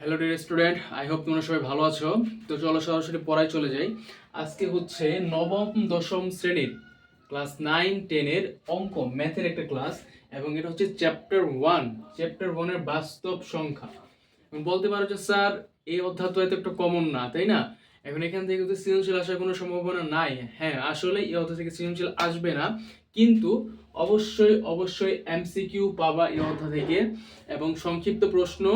Hello dear student I hope তোমরা সবাই ভালো আছো। তো চলো সরাসরি পড়ায় চলে যাই। আজকে হচ্ছে নবম, দশম শ্রেণির ক্লাস নাইন টেনের অঙ্ক ম্যাথের একটা ক্লাস এবং এটা হচ্ছে চ্যাপ্টার ওয়ান চ্যাপ্টার ওয়ানের বাস্তব সংখ্যা। বলতে পারো যে, স্যার, এই অধ্যায় তো এত একটা কমন না, তাই না? এখন এখান থেকে তো সৃজনশীল আসার কোনো সম্ভাবনা নাই হ্যাঁ আসলে এই অধ্যায় থেকে সৃজনশীল আসবে না। কিন্তু অবশ্যই অবশ্যই এমসিকিউ পাবা এই অধ্যায় থেকে। এবং সংক্ষিপ্ত প্রশ্ন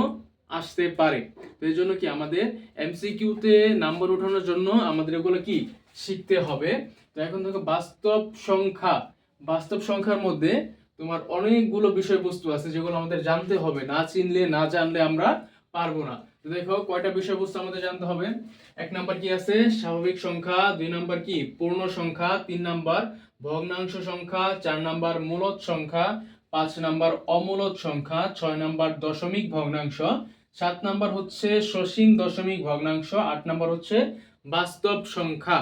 আসতে পারে। তো এই জন্য কি আমাদের এমসিকিউতে নাম্বার ওঠানোর জন্য আমাদের এগুলো কি শিখতে হবে। তো এখন দেখো বাস্তব সংখ্যা। বাস্তব সংখ্যার মধ্যে তোমার অনেকগুলো বিষয়বস্তু আছে যেগুলো আমাদের জানতে হবে। না চিনলে, না জানলে আমরা পারব না। তো দেখো কয়টা বিষয়বস্তু আমাদের জানতে হবে? এক নাম্বার কি আছে? স্বাভাবিক সংখ্যা। দুই নাম্বার কি? পূর্ণ সংখ্যা। তিন নাম্বার ভগ্নাংশ সংখ্যা। চার নাম্বার মূলদ সংখ্যা। পাঁচ নাম্বার অমূলদ সংখ্যা। ছয় নাম্বার দশমিক ভগ্নাংশ। সাত নাম্বার হচ্ছে সসীম দশমিক ভগ্নাংশ, আট নাম্বার হচ্ছে বাস্তব সংখ্যা।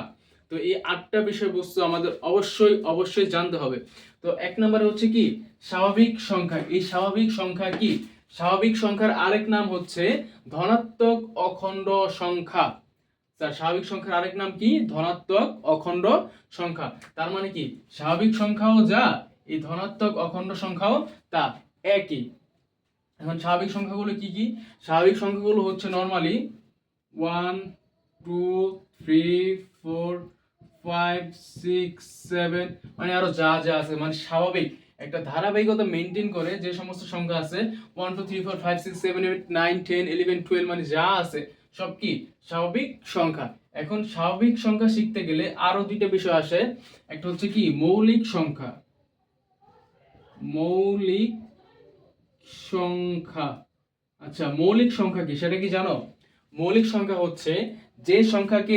তো এই আটটা বিষয়বস্তু আমাদের অবশ্যই অবশ্যই জানতে হবে। তো এক নম্বরে হচ্ছে কি? স্বাভাবিক সংখ্যা। এই স্বাভাবিক সংখ্যা কি? স্বাভাবিক সংখ্যার আরেক নাম হচ্ছে ধনাত্মক অখণ্ড সংখ্যা। স্যার স্বাভাবিক সংখ্যার আরেক নাম কি? ধনাত্মক অখণ্ড সংখ্যা। তার মানে কি? স্বাভাবিক সংখ্যাও যা, এই ধনাত্মক অখণ্ড সংখ্যাও তা। একই। এখন স্বাভাবিক সংখ্যাগুলো কি কি? স্বাভাবিক সংখ্যাগুলো হচ্ছে normally one two three four five six seven মানে আরও যা যা আছে। মানে স্বাভাবিক একটা ধারাবাহিকতা মেনটেন করে যে সমস্ত সংখ্যা আছে one two three four five six seven eight nine ten eleven twelve মানে যা আছে, সব কি? স্বাভাবিক সংখ্যা। এখন স্বাভাবিক সংখ্যা শিখতে গেলে আরও দুইটা বিষয় আসে। একটা হচ্ছে কি? মৌলিক সংখ্যা। মৌলিক সংখ্যা। আচ্ছা মৌলিক সংখ্যা কি, সেটা কি জানো? মৌলিক সংখ্যা হচ্ছে যে সংখ্যাকে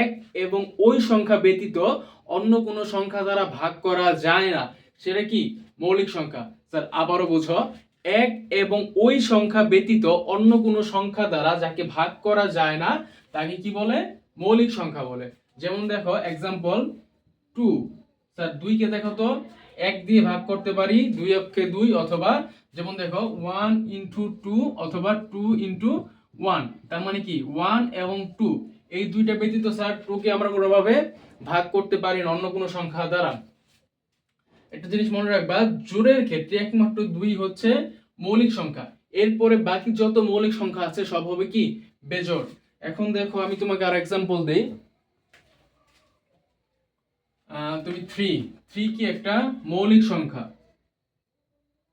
এক এবং ওই সংখ্যা ব্যতীত অন্য কোনো সংখ্যা দ্বারা ভাগ করা যায় না। সেটা কি? মৌলিক সংখ্যা। স্যার, আবারও বুঝো। এক এবং ওই সংখ্যা ব্যতীত অন্য কোনো সংখ্যা দ্বারা যাকে ভাগ করা যায় না, তাকে কি বলে? মৌলিক সংখ্যা বলে। যেমন দেখো এক্সাম্পল টু স্যার, দুইকে দেখো তো। এক দিয়ে ভাগ করতে পারি, দুই অক্ষে দুই অথবা যেমন দেখো ওয়ান ইন্টু টু অথবা টু ইন্টু ওয়ান তার মানে কি? ওয়ান এবং টু এই দুইটা ব্যতীত স্যার টুকে আমরা কোনোভাবে ভাগ করতে পারি না, অন্য কোনো সংখ্যা দ্বারা। একটা জিনিস মনে রাখবা জোরের ক্ষেত্রে একমাত্র দুই হচ্ছে মৌলিক সংখ্যা। এরপরে বাকি যত মৌলিক সংখ্যা আছে, সব হবে কি? বেজোর এখন দেখো, আমি তোমাকে আর এক্সাম্পল দেই। তুমি থ্রি থ্রি কি একটা মৌলিক সংখ্যা।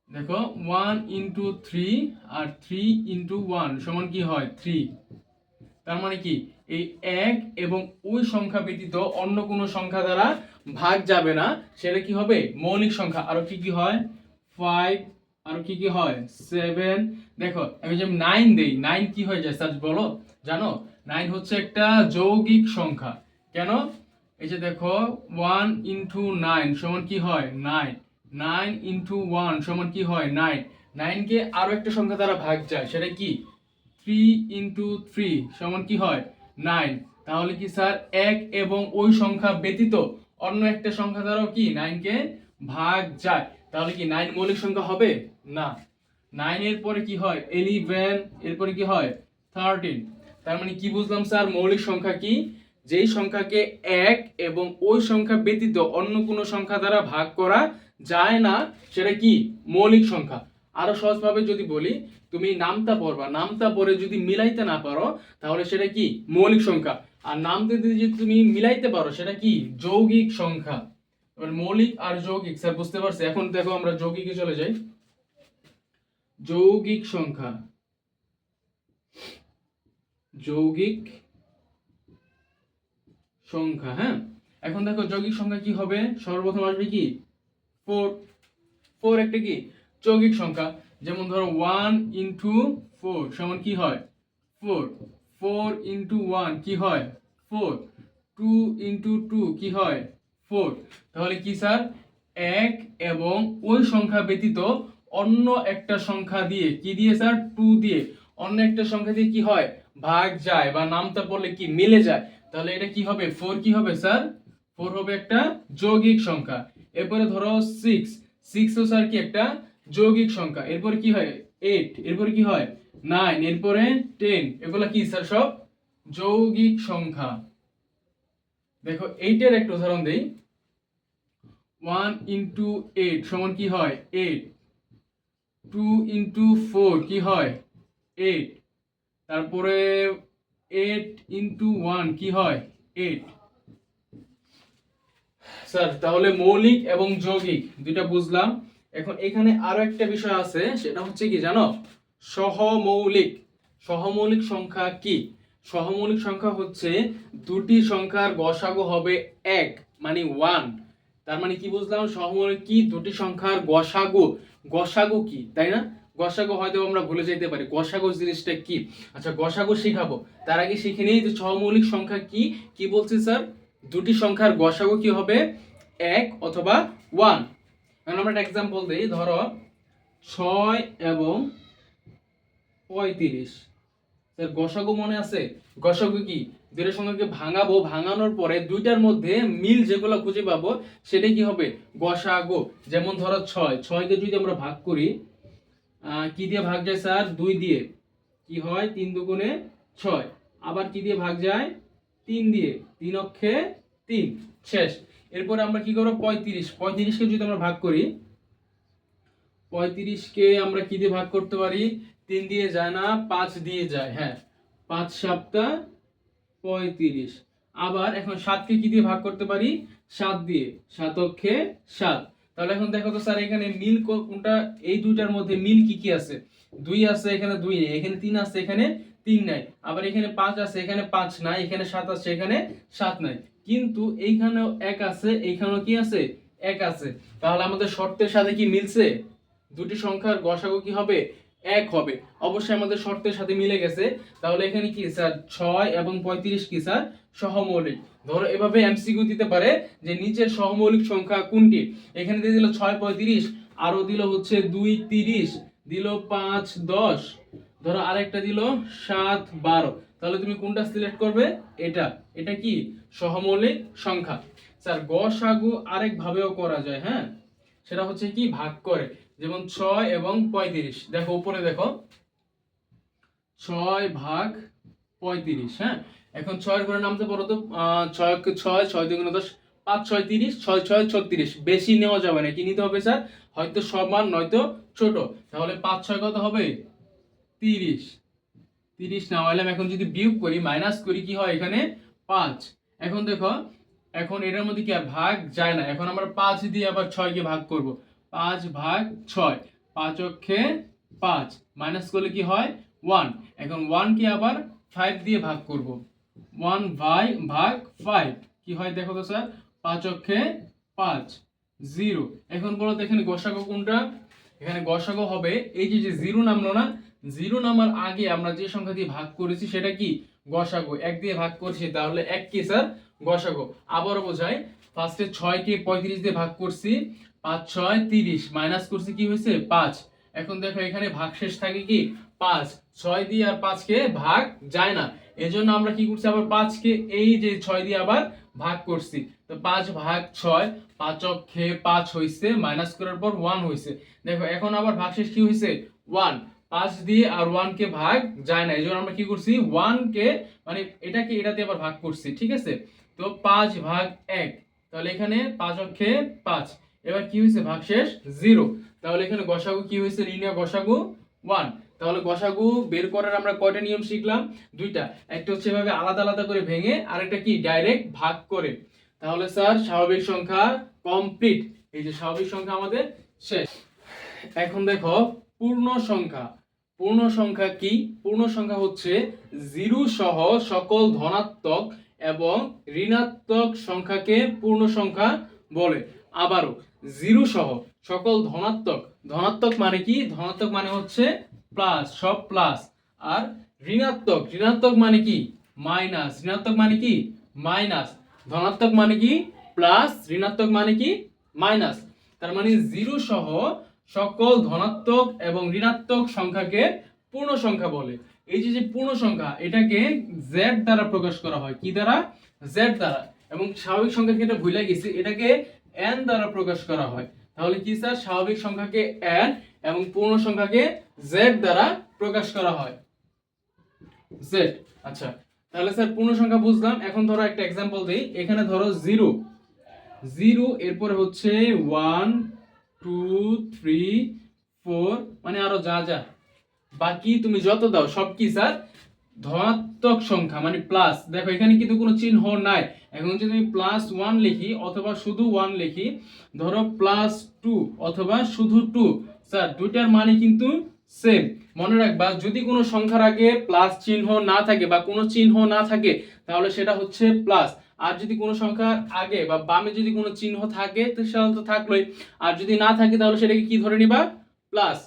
দেখো ওয়ান ইন্টু থ্রি আর থ্রি ইন্টু ওয়ান সমান কি হয়? থ্রি তার মানে কি? এই এক এবং ওই সংখ্যা ব্যতীত অন্য কোনো সংখ্যা দ্বারা ভাগ যাবে না। সেটা কি হবে? মৌলিক সংখ্যা। আরও কি কি হয়? ফাইভ আরও কি কি হয়? সেভেন দেখো, আমি যে নাইন দেই নাইন কি হয়ে যায়? স্যার বলো। জানো? নাইন হচ্ছে একটা যৌগিক সংখ্যা। কেন? এই যে দেখো ওয়ান ইন্টু নাইন সমান কি হয়? নাইন নাইন ইন্টু ওয়ান সমান কি হয়? নাইন। নাইনকে আরও একটা সংখ্যা দ্বারা ভাগ যায়, সেটা কি? থ্রি ইন্টু থ্রি সমান কি হয়? নাইন। তাহলে কি স্যার, এক এবং ওই সংখ্যা ব্যতীত অন্য একটা সংখ্যা দ্বারাও কি নাইনকে ভাগ যায়? তাহলে কি নাইন মৌলিক সংখ্যা হবে? না। নাইন এর পরে কি হয়? এলিভেন এরপরে কি হয়? থার্টিন তার মানে কি বুঝলাম স্যার? মৌলিক সংখ্যা কি? যেই সংখ্যাকে এক এবং ওই সংখ্যা ব্যতীত অন্য কোনো সংখ্যা দ্বারা ভাগ করা যায় না, সেটা কি? মৌলিক সংখ্যা। আরও সহজভাবে যদি বলি, তুমি নামতা পড়বা। নামতা পড়ে যদি মিলাইতে না পারো, তাহলে সেটা কি? মৌলিক সংখ্যা। আর নামতে যদি তুমি মিলাইতে পারো, সেটা কি? যৌগিক সংখ্যা। এবার মৌলিক আর যৌগিক, স্যার বুঝতে পারছি? এখন দেখো আমরা যৌগিকে চলে যাই। যৌগিক সংখ্যা। যৌগিক সংখ্যা হ্যাঁ? এখন দেখো যৌগিক সংখ্যা কি হবে? সর্বপ্রথম আসবে কি? ফোর ফোর একটা কি? যৌগিক সংখ্যা। যেমন ধরো ওয়ান ইন্টু ফোর সমান কি হয়? ফোর ফোর ইন্টু ওয়ান কি হয়? ফোর টু ইন্টু টু কি হয়? ফোর তাহলে কি স্যার? এক এবং ওই সংখ্যা ব্যতীত অন্য একটা সংখ্যা দিয়ে, কি দিয়ে স্যার? টু দিয়ে। অন্য একটা সংখ্যা দিয়ে কি হয়? ভাগ যায় বা নামটা পড়লে কি? মিলে যায়। তাহলে এটা কি হবে? ফোর কি হবে স্যার? ফোর হবে একটা যৌগিক সংখ্যা। এরপরে ধরো সিক্স সিক্স ও স্যার কি একটা যৌগিক সংখ্যা। এরপরে কি হয়? এইট এরপরে কি হয়? নাইন এরপরে টেন এগুলা কি স্যার সব যৌগিক সংখ্যা। দেখো এইটের একটা উদাহরণ দেই। ওয়ান ইন্টু এইট সমান কি হয়? এইট টু ইন্টু ফোর কি হয়? এইট তারপরে এইট ইন্টু ওয়ান কি হয়? এইট স্যার, তাহলে মৌলিক এবং যৌগিক দুইটা বুঝলাম। এখন এখানে আরও একটা বিষয় আছে, সেটা হচ্ছে কি জানো? সহমৌলিক। সহমৌলিক সংখ্যা কি? সহমৌলিক সংখ্যা হচ্ছে দুটি সংখ্যার গসাগু হবে এক মানে ওয়ান তার মানে কি বুঝলাম? সহমৌলিক কি? দুটি সংখ্যার গসাগু। গসাগু কি? তাই না? গসাগু হয়তো আমরা ভুলে যেতে পারি। গসাগু জিনিসটা কি? আচ্ছা গসাগু শিখাবো। তার আগে শিখে নিই যে সহমৌলিক সংখ্যা কি? কি বলছি, স্যার? দুটি সংখ্যার গসাগু কি হবে? এক অথবা ওয়ান। এখন আমরা একটা এক্সাম্পল দিই, ধরো ছয় এবং পঁয়ত্রিশ। স্যার, গসাগু মনে আছে? গসাগু কি? দুইটার সংখ্যাকে ভাঙাবো, ভাঙানোর পরে দুইটার মধ্যে মিল যেগুলো খুঁজে পাবো, সেটা কি হবে? গসাগু। যেমন ধরো ছয়, ছয়কে যদি আমরা ভাগ করি কি দিয়ে ভাগ যায় স্যার? দুই দিয়ে। কি হয়? তিন দুগুণে ছয়। আবার কি দিয়ে ভাগ যায়? তিন দিয়ে, তিন অক্ষে তিন। শেষ। এরপরে আমরা কি করব? পঁয়ত্রিশ। পঁয়ত্রিশকে যদি আমরা ভাগ করি, পঁয়ত্রিশকে আমরা কি দিয়ে ভাগ করতে পারি? তিন দিয়ে যায় না, পাঁচ দিয়ে যায় হ্যাঁ। পাঁচ সাতটা, পঁয়ত্রিশ। আবার এখন সাতকে কি দিয়ে ভাগ করতে পারি? সাত দিয়ে। সাত অক্ষে সাত। তাহলে এখন দেখো তো স্যার, এখানে মিল কোনটা এই দুইটার মধ্যে মিল কি কি আছে? দুই আছে এখানে দুই নেই এখানে তিন আছে এখানে তিন নাই। আবার এখানে পাঁচ আছে, এখানে পাঁচ নাই, এখানে সাত আছে, এখানে সাত নাই। কিন্তু এইখানেও এক আছে, এইখানেও কি আছে? এক আছে। তাহলে আমাদের শর্তের সাথে কি মিলছে? দুটি সংখ্যার গসাগু কি হবে? এক হবে। অবশ্যই আমাদের শর্তের সাথে মিলে গেছে। তাহলে এখানে কি স্যার? ছয় এবং পঁয়ত্রিশ কি স্যার? সহমৌলিক। ধরো এভাবে এমসিকিউ দিতে পারে যে নিচের সহমৌলিক সংখ্যা কোনটি? এখানে দিয়ে দিল ছয়, পঁয়ত্রিশ। আরও দিল হচ্ছে দুই, তিরিশ। দিল পাঁচ, দশ। ধরো আরেকটা দিল সাত বারো। তাহলে তুমি কোনটা সিলেক্ট করবে? এটা। এটা কি? সহমৌলিক সংখ্যা। স্যার গসাগু আরেক ভাবেও করা যায় হ্যাঁ? সেটা হচ্ছে কি? ভাগ করে। যেমন ছয় এবং পঁয়ত্রিশ। দেখো, উপরে দেখো। ছয় ভাগ পঁয়ত্রিশ হ্যাঁ? এখন ছয়ের ঘরে নামতে পারো তো? ছয় ছয় ছয় দুগুণ দশ, পাঁচ, ছয়, তিরিশ, ছয় ছয়, ছত্রিশ। বেশি নেওয়া যাবে না। কি নিতে হবে, স্যার? হয়তো সমান, নয়তো ছোট। তাহলে পাঁচ ছয় কত হবে? তিরিশ। তিরিশ নেওয়ালাম এখন যদি বিয়োগ করি মাইনাস করি, কি হয় এখানে? পাঁচ। এখন দেখো, এখন এটার মধ্যে কি ভাগ যায় না। এখন আমরা পাঁচ দিয়ে আবার ছয়কে ভাগ করব। পাঁচ ভাগ ছয়, পাঁচ অক্ষে পাঁচ। মাইনাস করলে কি হয়? ওয়ান এখন ওয়ানকে আবার ফাইভ দিয়ে ভাগ করব। ওয়ান ভাই ভাগ ফাইভ কি হয় দেখো তো স্যার পাঁচ অক্ষে পাঁচ জিরো এখন বলো তো এখানে গসাগো কোনটা? এখানে গসাগো হবে, এই যে যে জিরো নামলো না জিরো নামার আগে আমরা যে সংখ্যা দিয়ে ভাগ করেছি সেটা কি? গসাগো। এক দিয়ে ভাগ করছি, তাহলে এক কি স্যার? গসাগো। আবারও বোঝাই ফার্স্টে ছয়কে পঁয়ত্রিশ দিয়ে ভাগ করছি, পাঁচ, ছয়, তিরিশ। মাইনাস করছি কি হয়েছে? পাঁচ। এখন দেখো এখানে ভাগ শেষ থাকে কি? পাঁচ। ছয় দিয়ে আর পাঁচকে ভাগ যায় না। এজন্য আমরা কি করছি? আবার পাঁচকে এই যে ছয় দিয়ে আবার ভাগ করছি। তো পাঁচ ভাগ ছয় পাঁচ অক্ষে পাঁচ হয়েছে মাইনাস করার পর ওয়ান হয়েছে দেখো, এখন আবার ভাগশেষ কি হয়েছে ওয়ান পাঁচ দিয়ে আর ওয়ান কে ভাগ যায় না। এই জন্য আমরা কি করছি? ওয়ান কে মানে এটাকে এটাতে আবার ভাগ করছি, ঠিক আছে? তো পাঁচ ভাগ এক, তাহলে এখানে পাঁচ অক্ষে পাঁচ। এবার কি হয়েছে? ভাগশেষ জিরো তাহলে এখানে গসাগু কি হয়েছে? লিনিয়ার গসাগু ওয়ান তাহলে গসাগু বের করার আমরা কয়টা নিয়ম শিখলাম? দুইটা। একটা হচ্ছে এভাবে আলাদা আলাদা করে ভেঙে, আরেকটা কি? ডাইরেক্ট ভাগ করে। তাহলে স্যার, স্বাভাবিক সংখ্যা কমপ্লিট এই যে স্বাভাবিক সংখ্যা আমাদের শেষ। এখন দেখো, পূর্ণ সংখ্যা। পূর্ণ সংখ্যা কি? পূর্ণ সংখ্যা হচ্ছে জিরো সহ সকল ধনাত্মক এবং ঋণাত্মক সংখ্যাকে পূর্ণ সংখ্যা বলে। আবারও, জিরো সহ সকল ধনাত্মক। ধনাত্মক মানে কি? ধনাত্মক মানে হচ্ছে প্লাস, সব প্লাস। আর ঋণাত্মক ঋণাত্মক মানে কি? মাইনাস। ঋণাত্মক মানে কি? মাইনাস। ধনাত্মক মানে কি? প্লাস। ঋণাত্মক মানে কি? মাইনাস। তার মানে জিরো সহ সকল ধনাত্মক এবং ঋণাত্মক সংখ্যাকে পূর্ণ সংখ্যা বলে। এই যে যে পূর্ণ সংখ্যা, এটাকে জেড দ্বারা প্রকাশ করা হয়। কি দ্বারা? জেড দ্বারা। এবং স্বাভাবিক সংখ্যাকে এটা ভুলে গেছি, এটাকে এন দ্বারা প্রকাশ করা হয়। তাহলে কি স্যার? স্বাভাবিক সংখ্যাকে এন এবং পূর্ণ সংখ্যাকে জেড দ্বারা প্রকাশ করা হয়। জেড আচ্ছা। তাহলে স্যার, পূর্ণ সংখ্যা বুঝলাম। এখন ধরো একটা এক্সাম্পল দেই। এখানে ধরো জিরো জিরো এরপরে হচ্ছে ওয়ান টু থ্রি ফোর মানে আরও যা যা। বাকি তুমি যত দাও, সব কি, স্যার? ধনাত্মক সংখ্যা মানে প্লাস দেখো, এখানে কিন্তু কোনো চিহ্ন নাই। এখন যদি আমি প্লাস ওয়ান লিখি, অথবা শুধু ওয়ান লিখি, ধরো প্লাস টু অথবা শুধু টু স্যার, দুইটার মানে কিন্তু সেম মনে রাখবা, যদি কোনো সংখ্যার আগে প্লাস চিহ্ন না থাকে বা কোনো চিহ্ন না থাকে, তাহলে সেটা হচ্ছে প্লাস আর যদি কোনো সংখ্যার আগে বা বামে যদি কোনো চিহ্ন থাকে, তো সেটা তো থাকলোই। আর যদি না থাকে, তাহলে সেটাকে কি ধরে নিবা? প্লাস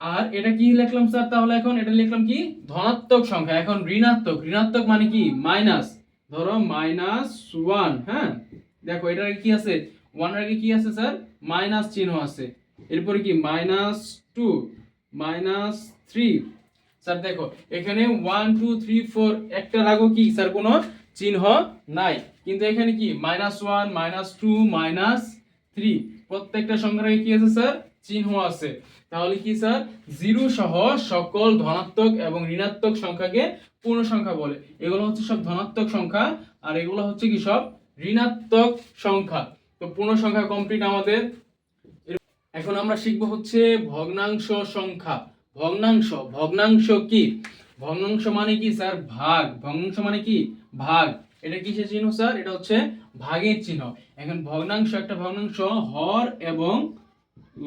আর এটা কি লিখলাম স্যার তাহলে এখন? এটা লিখলাম কি? ধনাত্মক সংখ্যা। এখন ঋণাত্মক। ঋণাত্মক মানে কি? মাইনাস ধরো মাইনাস ওয়ান হ্যাঁ? দেখো, এটার কি আছে? ওয়ানের আগে কি আছে স্যার মাইনাস চিহ্ন আছে। এরপরে কি? Minus two minus three. Sir, দেখো, এখানে ওয়ান টু থ্রি ফোর একটার আগেও কি, স্যার, কোনো চিহ্ন নাই। কিন্তু এখানে কি, minus one minus two minus three প্রত্যেকটা সংখ্যার কি আছে, স্যার? চিহ্ন আছে। তাহলে কি, স্যার? জিরো সহ সকল ধনাত্মক এবং ঋণাত্মক সংখ্যাকে পূর্ণ সংখ্যা বলে। এগুলো হচ্ছে সব ধনাত্মক সংখ্যা, আর এগুলো হচ্ছে কি সব ঋণাত্মক সংখ্যা। তো পূর্ণ সংখ্যা কমপ্লিট আমাদের এখন আমরা শিখব হচ্ছে ভগ্নাংশ সংখ্যা। ভগ্নাংশ ভগ্নাংশ কি? ভগ্নাংশ মানে কি, স্যার? ভাগ। ভগ্নাংশ মানে কি? ভাগ। এটা কিসের চিহ্ন, স্যার? এটা হচ্ছে ভাগের চিহ্ন। এখন ভগ্নাংশ একটা ভগ্নাংশ, হর এবং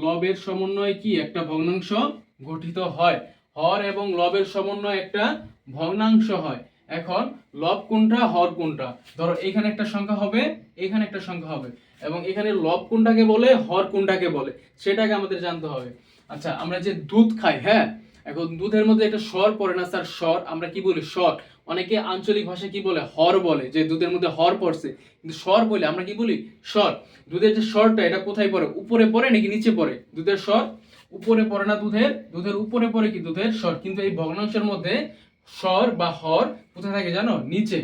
লবের সমন্বয়ে কি একটা ভগ্নাংশ গঠিত হয়। হর এবং লবের সমন্বয়ে একটা ভগ্নাংশ হয়। এখন লব কোনটা, হর কোনটা? ধরো, এখানে একটা সংখ্যা হবে, এখানে একটা সংখ্যা হবে। এবং এখানে লব কোনটাকে বলে, হর কোনটাকে বলে, সেটাকে আমাদের জানতে হবে। আচ্ছা আমরা যে দুধ খাই হ্যাঁ? এখন দুধের মধ্যে একটা স্বর পড়ে না, স্যার? স্বর, আমরা কি বলি? স্বর। অনেকে আঞ্চলিক ভাষায় কি বলে? হর বলে, যে দুধের মধ্যে হর পড়ছে। কিন্তু স্বর বলে আমরা কি বলি? স্বর। দুধের যে স্বরটা, এটা কোথায় পড়ে? উপরে পড়ে নাকি নিচে পড়ে? দুধের স্বর। উপরে পড়ে না দুধের? দুধের উপরে পড়ে কি দুধের স্বর? কিন্তু এই ভগ্নাংশের মধ্যে স্বর বা হর কোথায় থাকে জানো? নিচে।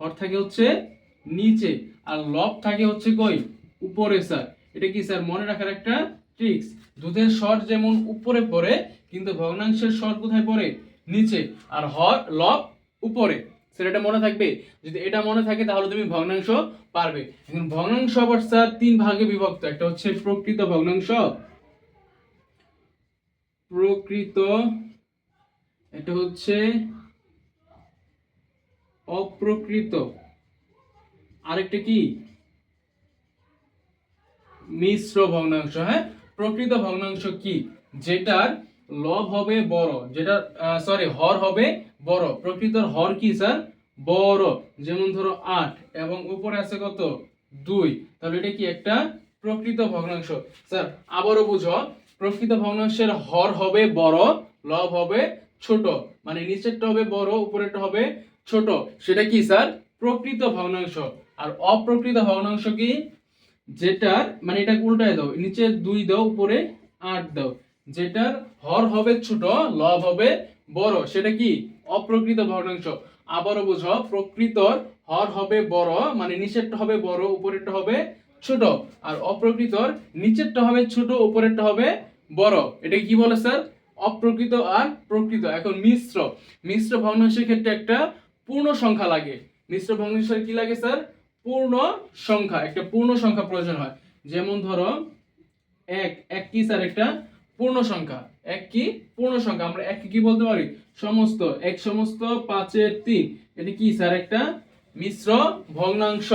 হর থাকে হচ্ছে নিচে। আর লব থাকে হচ্ছে কই? উপরে, স্যার। এটা কি, স্যার, মনে রাখার একটা ট্রিক্স দুধের স্বর যেমন উপরে পড়ে, কিন্তু ভগ্নাংশের স্বর কোথায় পড়ে? নিচে। আর হর লব উপরে। স্যার, এটা মনে থাকবে? যদি এটা মনে থাকে, তাহলে তুমি ভগ্নাংশ পারবে। এখন ভগ্নাংশ আবার, স্যার, তিন ভাগে বিভক্ত। একটা হচ্ছে প্রকৃত ভগ্নাংশ, প্রকৃত এটা হচ্ছে অপ্রকৃত। আরেকটা কি? মিশ্র ভগ্নাংশ হ্যাঁ? প্রকৃত ভগ্নাংশ কি? যেটার লব হবে বড় যেটা সরি হর হবে বড়। প্রকৃতর হর কি, স্যার? বড়। যেমন ধরো আট, এবং উপরে আছে কত? দুই। তাহলে এটা কি একটা প্রকৃত ভগ্নাংশ? স্যার, আবারও বুঝো। প্রকৃত ভগ্নাংশের হর হবে বড়, লব হবে ছোট। মানে নিচেরটা হবে বড়, উপরেরটা হবে ছোট। সেটা কি, স্যার? প্রকৃত ভগ্নাংশ। আর অপ্রকৃত ভগ্নাংশ কি? যেটার মানে এটা উল্টায় দাও, নিচে দুই দাও, উপরে আট দাও। যেটার হর হবে ছোট, লব হবে বড়। সেটা কি? অপ্রকৃত ভগ্নাংশ। আবারও বুঝো, প্রকৃতর হর হবে বড় মানে নিচেরটা হবে বড়, উপরেরটা হবে ছোট। আর অপ্রকৃতর নিচেরটা হবে ছোট, উপরেরটা হবে বড়। এটা কি বলে স্যার? অপ্রকৃত আর প্রকৃত। এখন মিশ্র। মিশ্র ভগ্নাংশের ক্ষেত্রে একটা পূর্ণ সংখ্যা লাগে। মিশ্র ভগ্নাংশের কি লাগে স্যার? পূর্ণ সংখ্যা, একটা পূর্ণ সংখ্যা প্রয়োজন হয়। যেমন ধরো, এক এক কি স্যার? একটা পূর্ণ সংখ্যা। এক কি? পূর্ণ সংখ্যা। আমরা এক কি বলতে পারি? সমস্ত, এক সমস্ত পাঁচের তিন। এটা কি স্যার? একটা মিশ্র ভগ্নাংশ।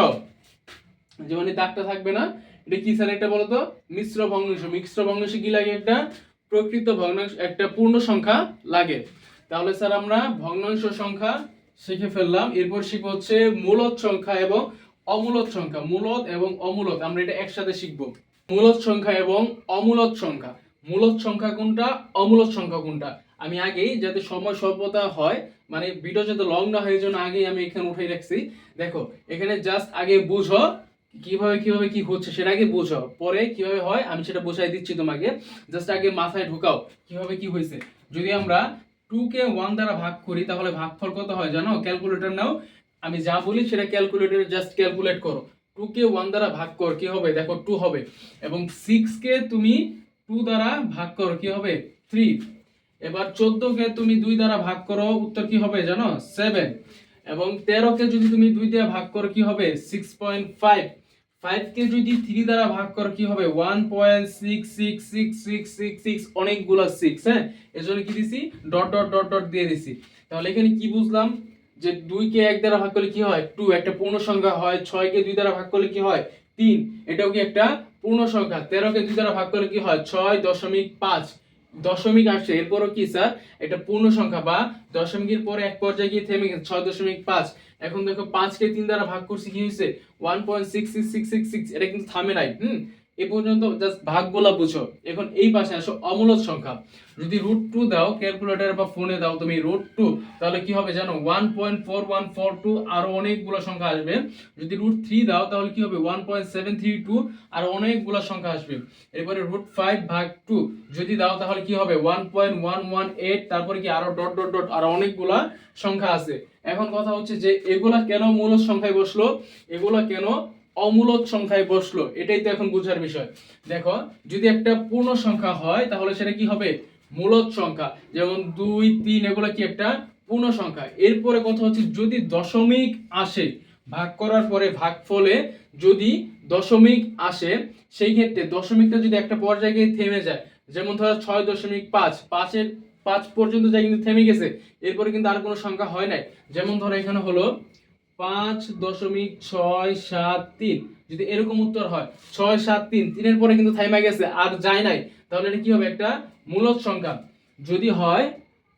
যেমন দাগটা থাকবে না, এটা কি স্যার একটা বলতো? মিশ্র ভগ্নাংশ। মিশ্র ভগ্নাংশে কি লাগে? একটা প্রকৃত ভগ্নাংশ, একটা পূর্ণ সংখ্যা লাগে। তাহলে স্যার আমরা ভগ্নাংশ সংখ্যা শিখে ফেললাম। এরপর শিখব হচ্ছে মূলদ সংখ্যা এবং অমূলদ সংখ্যা মূলদ এবং অমূলদ আমরা এটা একসাথে শিখব। মূলদ সংখ্যা এবং অমূলদ সংখ্যা। মূলদ সংখ্যা কোনটা? অমূলদ সংখ্যা কোনটা? আমি আগেই যাতে সময় স্বল্পতা হয় মানে ভিডিও যাতে লং না হয় জন্য আগেই আমি এখানে উঠে রাখছি। দেখো, এখানে জাস্ট আগে বুঝো কীভাবে কীভাবে কি হচ্ছে, সেটা আগে বুঝো। পরে কীভাবে হয়, আমি সেটা বোঝাই দিচ্ছি তোমাকে। জাস্ট আগে মাথায় ঢুকাও, কীভাবে কি হয়েছে। যদি আমরা টু কে ওয়ান দ্বারা ভাগ করি, তাহলে ভাগফল কত হয় জানো? ক্যালকুলেটর নাও আমি যা বলি সেটা ক্যালকুলেটরে জাস্ট ক্যালকুলেট করো। টু কে ওয়ান দ্বারা ভাগ কর, কি হবে? দেখো টু হবে। এবং সিক্স কে তুমি টু দ্বারা ভাগ করো, কি হবে? থ্রি এবার চোদ্দকে তুমি দুই দ্বারা ভাগ করো, উত্তর কি হবে জানো? সেভেন এবং তেরোকে যদি তুমি দুই দিয়ে ভাগ করো, কি হবে? সিক্স পয়েন্ট ফাইভ ফাইভকে যদি থ্রি দ্বারা ভাগ করো, কি হবে? One point six six six six six six অনেকগুলো সিক্স হ্যাঁ? এর জন্য কি দিছি? ডট ডট ডট ডট দিয়ে দিছি। তাহলে এখানে কি বুঝলাম? যে দুইকে এক দ্বারা ভাগ করলে কি হয়? টু, একটা পূর্ণ সংখ্যা হয়। ছয়কে দুই দ্বারা ভাগ করলে কি হয়? তিন। এটাও কি একটা পূর্ণ সংখ্যা। তেরোকে দুই দ্বারা ভাগ করলে কি হয়? ছয় দশমিক পাঁচ। দশমিক আসছে। এরপরও কি, স্যার? এটা পূর্ণ সংখ্যা বা দশমিকের পরে এক পর্যায়ে গিয়ে থেমে গেছে। ছয় দশমিক পাঁচ। এখন দেখো পাঁচকে তিন দ্বারা ভাগ করছি কি হয়েছে? One point six six six six six এটা কিন্তু থামে নাই। হুম? এ পর্যন্ত জাস্ট ভাগগুলা বুঝো। এখন এই পাশে আসো অমূলক সংখ্যা। যদি রুট টু দাও ক্যালকুলেটর বা ফোনে দাও, তুমি রুট টু তাহলে কি হবে জানো? One point four one four two আরও অনেকগুলো সংখ্যা আসবে। যদি রুট থ্রি দাও, তাহলে কি হবে? One point seven three two আর অনেকগুলো সংখ্যা আসবে। এরপরে রুট ফাইভ ভাগ টু যদি দাও, তাহলে কি হবে? One point one one eight তারপরে কি আরও ডট ডট ডট আরও অনেকগুলা সংখ্যা আছে। এখন কথা হচ্ছে যে এগুলা কেন মূলক সংখ্যায় বসল? এগুলা কেন অমূলক সংখ্যায় বসল। এটাই তো এখন বোঝার বিষয়। দেখো, যদি একটা পূর্ণ সংখ্যা হয়, তাহলে সেটা কি হবে? মূলক সংখ্যা। যেমন দুই, তিন, এগুলো কি একটা পূর্ণ সংখ্যা। এরপরে কথা হচ্ছে, যদি দশমিক আসে, ভাগ করার পরে ভাগ ফলে যদি দশমিক আসে, সেই ক্ষেত্রে দশমিকটা যদি একটা পর্যায়ে গিয়ে থেমে যায়, যেমন ধরো ছয় দশমিক পাঁচ, পাঁচের পাঁচ পর্যন্ত যায় কিন্তু থেমে গেছে, এরপরে কিন্তু আর কোনো সংখ্যা হয় নাই। যেমন ধরো এখানে হলো পাঁচ দশমিক ছয় সাত তিন। যদি এরকম উত্তর হয়, ছয় সাত তিন, তিনের পরে কিন্তু থাইমা গেছে, আর যায় নাই। তাহলে এটা কি হবে? একটা মূলক সংখ্যা। যদি হয়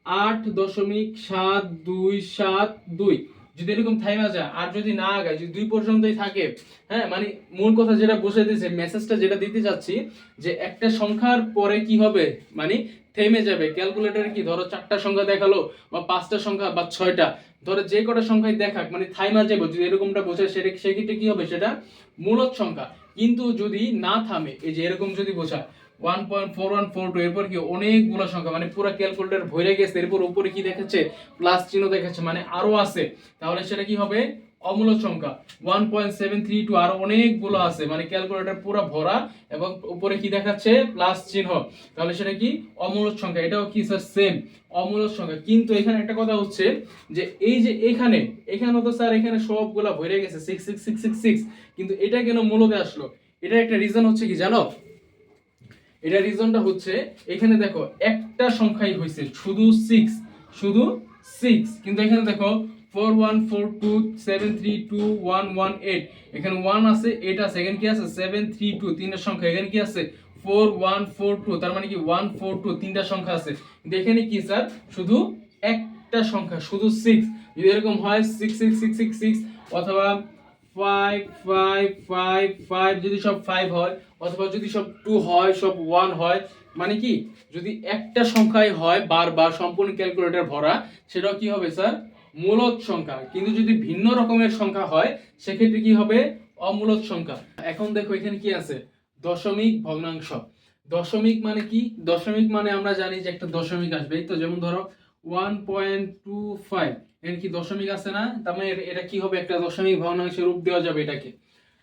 আট দশমিক সাত দুই সাত দুই, যদি এরকম থাইমা যায়, আর যদি না আগায়, যদি দুই পর্যন্তই থাকে হ্যাঁ মানে মূল কথা যেটা বসে দিয়েছে মেসেজটা যেটা দিতে যাচ্ছি যে একটা সংখ্যার পরে কি হবে? মানে থেমে যাবে। ক্যালকুলেটরে কি ধরো চারটা সংখ্যা দেখাল বা পাঁচটা সংখ্যা বা ছয়টা, ধরো যে কটা সংখ্যায় দেখাক মানে থাইমা যাবে যদি এরকমটা বোঝায় সেটা সেক্ষেত্রে কি হবে? সেটা মূলক সংখ্যা। কিন্তু যদি না থামে, এই যে এরকম যদি বোঝায় one point four one four two এরপর কি অনেকগুলো সংখ্যা মানে পুরো ক্যালকুলেটর ভরে গেছে, এরপর উপরে কি দেখাচ্ছে? প্লাস চিহ্ন দেখাচ্ছে মানে আরও আছে। তাহলে সেটা কি হবে? অমূলক সংখ্যা। One point seven three two আরও অনেকগুলো আছে। মানে ক্যালকুলেটর পুরো ভরা এবং উপরে কি দেখাচ্ছে? প্লাস চিহ্ন। তাহলে সেটা কি? অমূলক সংখ্যা। এটাও কি স্যার সেম অমূলক সংখ্যা। কিন্তু এখানে একটা কথা হচ্ছে যে এই যে এখানে এখানে তো স্যার এখানে সবগুলা ভরে গেছে। Six six six six six কিন্তু এটা কেন মূলতে আসলো? এটার একটা রিজন হচ্ছে কি জানো? এটা রিজনটা হচ্ছে, এখানে দেখো একটা সংখ্যাই হয়েছে শুধু সিক্স শুধু সিক্স কিন্তু এখানে দেখো four one four two seven three two one one eight এখানে ওয়ান আছে এইট আছে, এখানে কি আছে? সেভেন থ্রি টু তিনটা সংখ্যা। এখানে কি আছে? ফোর ওয়ান ফোর টু তার মানে কি ওয়ান ফোর টু তিনটা সংখ্যা আছে। এখানে কি স্যার? শুধু একটা সংখ্যা, শুধু সিক্স যদি এরকম হয় six six six six six অথবা ফাইভ ফাইভ ফাইভ ফাইভ যদি সব ফাইভ হয়, অথবা যদি সব টু হয়, সব ওয়ান হয় মানে কি? যদি একটা সংখ্যায় হয় বারবার, সম্পূর্ণ ক্যালকুলেটর ভরা, সেটাও কি হবে স্যার? মূলক সংখ্যা। কিন্তু যদি ভিন্ন রকমের সংখ্যা হয়, সেক্ষেত্রে কি হবে? অমূলক সংখ্যা। এখন দেখো এখানে কি আছে? দশমিক ভগ্নাংশ। দশমিক মানে কি? দশমিক মানে আমরা জানি যে একটা দশমিক আসবে। তো যেমন ধরো ওয়ান পয়েন্ট টু ফাইভ এখানে কি দশমিক আছে না? তার মানে এটা- কি হবে? একটা দশমিক ভগ্নাংশের রূপ দেওয়া যাবে এটাকে।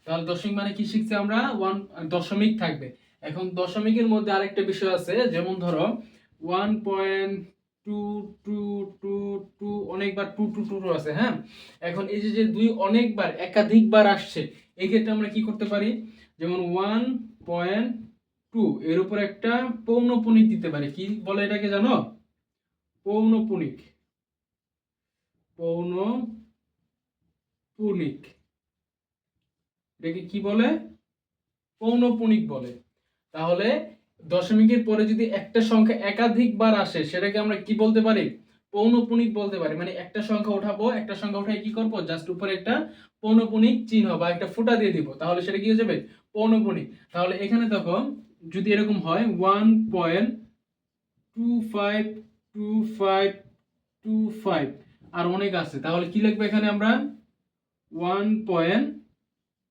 তাহলে দশমিক মানে কি শিখছি আমরা? ওয়ান দশমিক থাকবে। এখন দশমিকের মধ্যে আরেকটা বিষয় আছে, যেমন ধরো one point two two two two, অনেকবার টু টু টু আছে হ্যাঁ? এখন এই যে যে দুই অনেকবার, একাধিকবার আসছে, এই ক্ষেত্রে আমরা কি করতে পারি? যেমন ওয়ান পয়েন্ট টু এর উপর একটা পৌনপুনিক দিতে পারি। কি বলে এটাকে জানো? পৌনপুনিক। পৌনপুনিক। এটাকে কি বলে? পৌনপুনিক বলে। তাহলে দশমিকের পরে যদি একটা সংখ্যা একাধিকবার আসে, সেটাকে আমরা কি বলতে পারি? পৌনপুনিক বলতে পারি। মানে একটা সংখ্যা উঠাবো, একটা সংখ্যা উঠাই কি করব? জাস্ট উপরে একটা পৌনপুনিক চিহ্ন বা একটা ফুটা দিয়ে দিব। তাহলে সেটা কি হয়ে যাবে? পৌনপুনিক। তাহলে এখানে দেখো, যদি এরকম হয় one point two five two five two five আর অনেক আছে। তাহলে কি লিখব এখানে আমরা? ওয়ান পয়েন্ট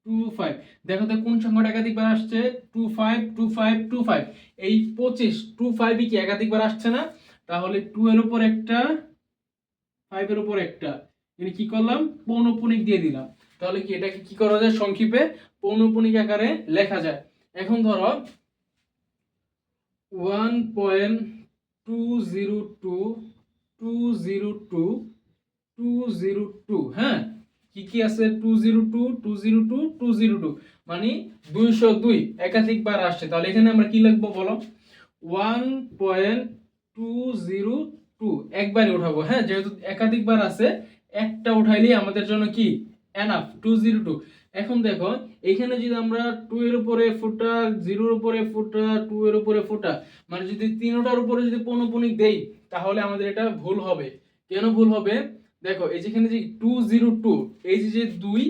টু ফাইভ দেখো তো কোন সংখ্যাটা একাধিকবার আসছে? Two five two five two five এই পঁচিশ টু ফাইভই কি একাধিকবার আসছে না? তাহলে টু এর উপর একটা ফাইভের উপর একটা। এখানে কি করলাম? পৌনপুনিক দিয়ে দিলাম। তাহলে কি এটাকে কি করা যায় সংক্ষেপে? পৌনপুনিক আকারে লেখা যায়। এখন ধরো one point two zero two two zero two two zero two হ্যাঁ? কি কি আছে? Two zero two two zero two two zero two মানে দুইশো দুই, একাধিকবার আসছে। তাহলে এখানে আমরা কি লিখব বলো? One point two zero two একবারই উঠাবো হ্যাঁ? যেহেতু একাধিকবার আছে, একটা উঠাইলেই আমাদের জন্য কি? এনাফ টু জিরো টু এখন দেখো, এখানে যদি আমরা টু এর উপরে ফুটা জিরোর উপরে ফুটা টু এর উপরে ফুটা মানে যদি তিনটার উপরে যদি পৌনপুনিক দেই, তাহলে আমাদের এটা ভুল হবে। কেন ভুল হবে? দেখো, এই যেখানে যে টু জিরো টু এই যে যে দুই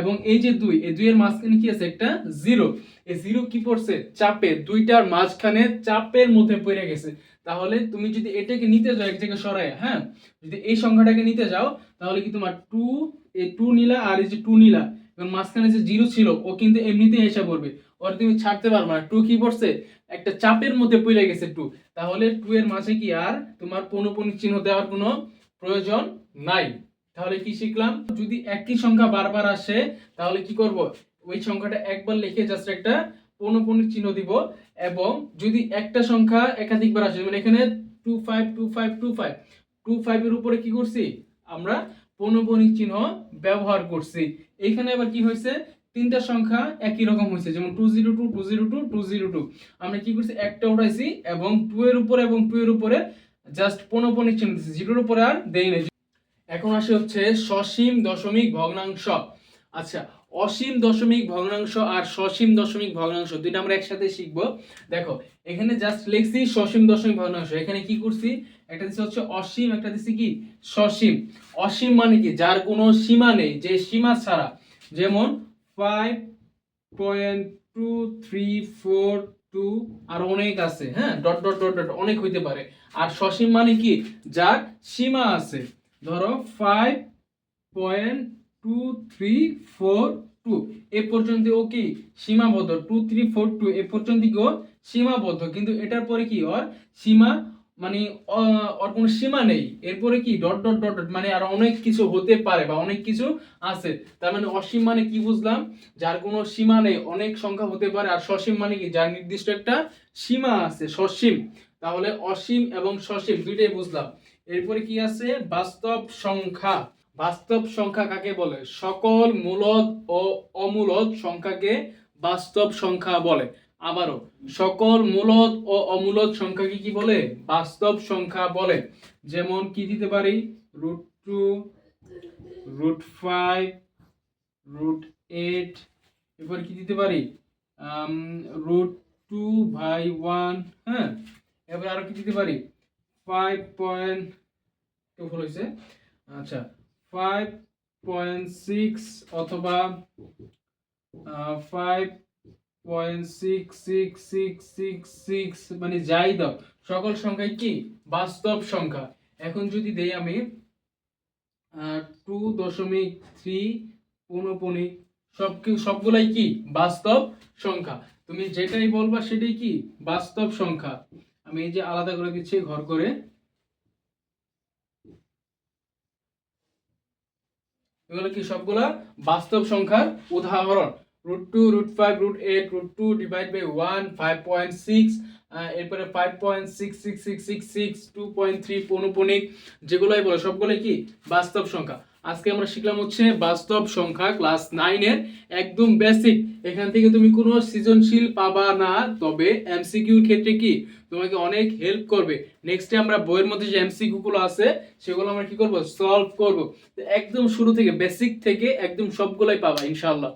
এবং এই যে দুই, এই দুইয়ের মাঝখানে কি আছে? একটা জিরো এই জিরো কি পড়ছে চাপে। দুইটার মাঝখানে চাপের মধ্যে পড়ে গেছে। তাহলে তুমি যদি এটাকে নিতে যাও, এক জায়গায় সরাই হ্যাঁ? যদি এই সংখ্যাটাকে নিতে যাও, তাহলে কি তোমার টু এই টু নিলা আর এই যে টু নিলা। এবং মাঝখানে যে জিরো ছিল, ও কিন্তু এমনিতেই এসে পড়বে। ওর তুমি ছাড়তে পারবে না। টু কি পড়ছে একটা চাপের মধ্যে পড়ে গেছে টু তাহলে টু এর মাঝে কি আর তোমার পৌনপুনিক চিহ্ন দেওয়ার কোনো প্রয়োজন নাই। তাহলে কি শিখলাম? যদি একই সংখ্যা বারবার আসে, তাহলে কি করব? ওই সংখ্যাটা একবার লিখে জাস্ট একটা পৌনপুনিক চিহ্ন দিব এবং যদি একটা সংখ্যা একাধিকবার আসে মানে এখানে two five two five two five two ফাইভের উপরে কি করছি? আমরা পৌনপুনিক চিহ্ন ব্যবহার করছি। এখানে আবার কি হয়েছে? তিনটা সংখ্যা একই রকম হয়েছে, যেমন two zero two two zero two two zero two আমরা কি করছি? একটা উঠাইছি এবং টু এর উপরে এবং টু এর উপরে জাস্ট পৌনপুনিক চিহ্ন দিচ্ছি জিরোর উপরে আর দেই নাই। এখন আসে হচ্ছে সসীম দশমিক ভগ্নাংশ। আচ্ছা অসীম দশমিক ভগ্নাংশ আর সসীম দশমিক ভগ্নাংশ দুইটা আমরা একসাথে শিখব। দেখো, এখানে জাস্ট লিখছি সসীম দশমিক ভগ্নাংশ। এখানে কি করছি? একটা দিচ্ছে হচ্ছে অসীম, একটা দিচ্ছে কি? সসীম। অসীম মানে কি? যার কোনো সীমা নেই, যে সীমা ছাড়া। যেমন five point two three four two আর অনেক আছে হ্যাঁ? ডট ডট ডট ডট অনেক হইতে পারে। আর সসীম মানে কি? যার সীমা আছে। ধরো five point two three four two এ পর্যন্ত ও কি? সীমাবদ্ধ। টু থ্রি ফোর টু এ পর্যন্ত কি ও সীমাবদ্ধ। কিন্তু এটার পরে কি ওর? সীমা মানে ওর কোনো সীমা নেই। এরপরে কি? ডট ডট ডট ডট মানে আর অনেক কিছু হতে পারে বা অনেক কিছু আছে। তার মানে অসীম মানে কি বুঝলাম? যার কোনো সীমা নেই, অনেক সংখ্যা হতে পারে। আর সসীম মানে কি? যার নির্দিষ্ট একটা সীমা আছে, সসীম। তাহলে অসীম এবং সসীম দুইটাই বুঝলাম। এরপরে কি আছে? বাস্তব সংখ্যা। বাস্তব সংখ্যা কাকে বলে? সকল মূলদ ও অমূলদ সংখ্যাকে বাস্তব সংখ্যা বলে। আবারও, সকল মূলদ ও অমূলদ সংখ্যাকে কি বলে? বাস্তব সংখ্যা বলে। যেমন কি দিতে পারি? Root two, root five, root eight. এরপর কি দিতে পারি? রুট টু বাই ওয়ান হ্যাঁ? এবার আরও কি দিতে পারি? ফাইভ পয়েন্ট আচ্ছা ফাইভ পয়েন্ট সিক্স অথবা five point six six six six six মানে যাই দাও, সকল সংখ্যাই কি? বাস্তব সংখ্যা। এখন যদি দেই আমি টু দশমিক থ্রি পৌনপনিক সব সবগুলাই কি? বাস্তব সংখ্যা। তুমি যেটাই বলবা সেটাই কি? বাস্তব সংখ্যা। আমি এই যে আলাদা করে দিচ্ছি ঘর করে। এগুলো কি সবগুলা? বাস্তব সংখ্যার উদাহরণ। Root two root five root eight root two divide by one five point six এরপরে five point six six six six six two point three পৌনপনিক যেগুলোই বলে, সবগুলোই কি? বাস্তব সংখ্যা। আজকে আমরা শিখলাম হচ্ছে বাস্তব সংখ্যা ক্লাস নাইনের একদম বেসিক এখান থেকে তুমি কোনো সৃজনশীল পাবা না, তবে এমসিকিউর ক্ষেত্রে কি? তোমাকে অনেক হেল্প করবে। নেক্সটে আমরা বইয়ের মধ্যে যে এমসিকিউগুলো আছে, সেগুলো আমরা কি করব? সলভ করব। একদম শুরু থেকে বেসিক থেকে একদম সবগুলাই পাবা, ইনশাআল্লাহ।